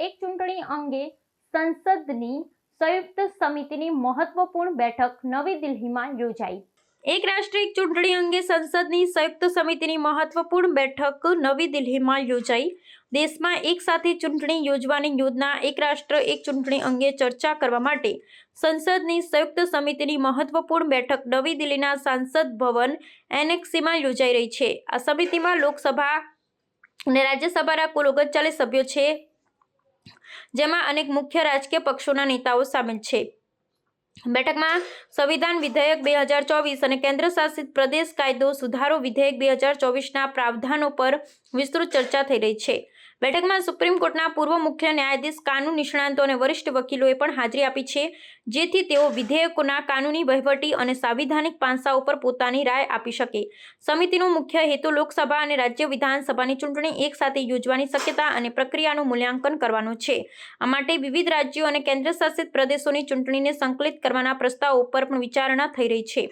એક ચૂંટણી અંગે સંસદની સંયુક્ત સમિતિની મહત્વપૂર્ણ બેઠક નવી દિલ્હીમાં યોજાઈ. એક રાષ્ટ્રીય ચૂંટણી અંગે સંસદની સંયુક્ત સમિતિની મહત્વપૂર્ણ બેઠક નવી દિલ્હીમાં યોજાઈ. દેશમાં એક સાથે ચૂંટણી યોજવાની યોજના, એક રાષ્ટ્ર, એક ચૂંટણી અંગે ચર્ચા કરવા માટે સંસદની સંયુક્ત સમિતિની મહત્વપૂર્ણ બેઠક નવી દિલ્હીના સાંસદ ભવન એનેક્સીમાં યોજાઈ રહી છે. આ સમિતિમાં લોકસભા અને રાજ્યસભાના કુલ ઓગણચાલીસ સભ્યો છે. જેમાં અનેક મુખ્ય રાજકીય પક્ષોના નેતાઓ સામેલ છે. બેઠકમાં સંવિધાન વિધેયક બે હજાર ચોવીસ અને કેન્દ્ર શાસિત પ્રદેશ કાયદો સુધારો વિધેયક બે હજાર ચોવીસના પ્રાવધાનો પર વિસ્તૃત ચર્ચા થઈ રહી છે. બેઠકમાં સુપ્રીમ કોર્ટના પૂર્વ મુખ્ય ન્યાયાધીશ કાનૂન નિષ્ણાંતો અને વરિષ્ઠ વકીલોએ પણ હાજરી આપી છે, જેથી તેઓ વિધેયકોના કાનૂની વહીવટી અને સાંવિધાનિક પાસાઓ પર પોતાની રાય આપી શકે. સમિતિનો મુખ્ય હેતુ લોકસભા અને રાજ્ય વિધાનસભાની ચૂંટણી એક સાથે યોજવાની શક્યતા અને પ્રક્રિયાનું મૂલ્યાંકન કરવાનો છે. આ માટે વિવિધ રાજ્યો અને કેન્દ્રશાસિત પ્રદેશોની ચૂંટણીને સંકલિત કરવાના પ્રસ્તાવ ઉપર પણ વિચારણા થઈ રહી છે.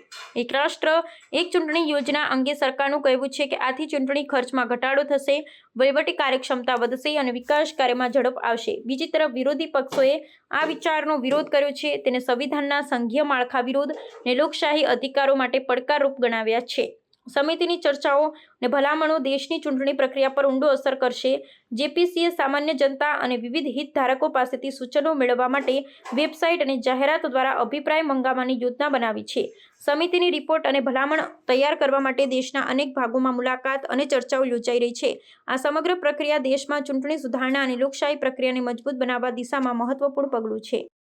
એક રાષ્ટ્ર, એક ચૂંટણી યોજના અંગે સરકારનું કહેવું છે કે આથી ચૂંટણી ખર્ચમાં ઘટાડો થશે, વહીવટી કાર્યક્ષમતા વધશે અને વિકાસ કાર્યમાં ઝડપ આવશે. બીજી તરફ, વિરોધી પક્ષોએ આ વિચારનો વિરોધ કર્યો છે. તેને સંવિધાનના સંઘીય માળખા વિરોધ અને લોકશાહી અધિકારો માટે પડકારરૂપ ગણાવ્યા છે. સમિતિની ચર્ચાઓ અને ભલામણો દેશની ચૂંટણી પ્રક્રિયા પર ઊંડો અસર કરશે. જેપીસીએ સામાન્ય જનતા અને વિવિધ હિતધારકો પાસેથી સૂચનો મેળવવા માટે વેબસાઇટ અને જાહેરાતો દ્વારા અભિપ્રાય મંગાવવાની યોજના બનાવી છે. સમિતિની રિપોર્ટ અને ભલામણ તૈયાર કરવા માટે દેશના અનેક ભાગોમાં મુલાકાત અને ચર્ચાઓ યોજાઈ રહી છે. આ સમગ્ર પ્રક્રિયા દેશમાં ચૂંટણી સુધારણા અને લોકશાહી પ્રક્રિયાને મજબૂત બનાવવા દિશામાં મહત્વપૂર્ણ પગલું છે.